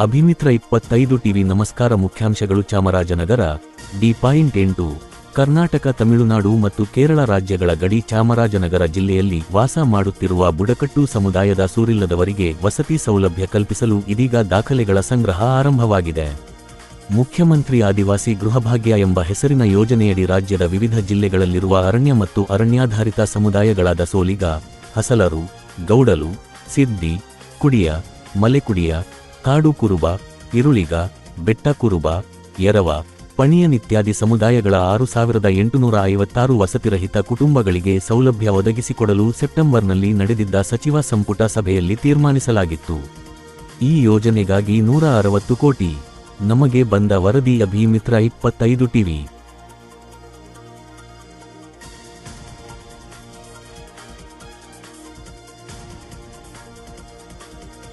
ಅಭಿಮಿತ್ರ ಇಪ್ಪತ್ತೈದು ಟಿವಿ ನಮಸ್ಕಾರ ಮುಖ್ಯಾಂಶಗಳು ಚಾಮರಾಜನಗರ, ಡಿ ಪಾಯಿಂಟ್ ಎಂಟು, ಕರ್ನಾಟಕ, ತಮಿಳುನಾಡು ಮತ್ತು ಕೇರಳ ರಾಜ್ಯಗಳ ಗಡಿ ಚಾಮರಾಜನಗರ ಜಿಲ್ಲೆಯಲ್ಲಿ ವಾಸ ಮಾಡುತ್ತಿರುವ ಬುಡಕಟ್ಟು ಸಮುದಾಯದ ಸೂರಿಲ್ಲದವರಿಗೆ ವಸತಿ ಸೌಲಭ್ಯ ಕಲ್ಪಿಸಲು ಇದೀಗ ದಾಖಲೆಗಳ ಸಂಗ್ರಹ ಆರಂಭವಾಗಿದೆ. ಮುಖ್ಯಮಂತ್ರಿ ಆದಿವಾಸಿ ಗೃಹಭಾಗ್ಯ ಎಂಬ ಹೆಸರಿನ ಯೋಜನೆಯಡಿ ರಾಜ್ಯದ ವಿವಿಧ ಜಿಲ್ಲೆಗಳಲ್ಲಿರುವ ಅರಣ್ಯ ಮತ್ತು ಅರಣ್ಯಾಧಾರಿತ ಸಮುದಾಯಗಳಾದ ಸೋಲಿಗ, ಹಸಲರು, ಗೌಡಲು, ಸಿದ್ದಿ, ಕುಡಿಯ, ಮಲೆಕುಡಿಯ ಕಾಡು ಕುರುಬ, ಇರುಳಿಗ, ಬೆಟ್ಟ ಕುರುಬ, ಎರವ ಪಣಿಯನಿತ್ಯಾದಿ ಸಮುದಾಯಗಳ ಆರು ಸಾವಿರದ ಎಂಟುನೂರ ಐವತ್ತಾರು ವಸತಿರಹಿತ ಕುಟುಂಬಗಳಿಗೆ ಸೌಲಭ್ಯ ಒದಗಿಸಿಕೊಡಲು ಸೆಪ್ಟೆಂಬರ್ನಲ್ಲಿ ನಡೆದಿದ್ದ ಸಚಿವ ಸಂಪುಟ ಸಭೆಯಲ್ಲಿ ತೀರ್ಮಾನಿಸಲಾಗಿತ್ತು. ಈ ಯೋಜನೆಗಾಗಿ ನೂರ ಅರವತ್ತು ಕೋಟಿ. ನಮಗೆ ಬಂದ ವರದಿ ಅಭಿಮಿತ್ರ ಇಪ್ಪತ್ತೈದು ಟಿವಿ.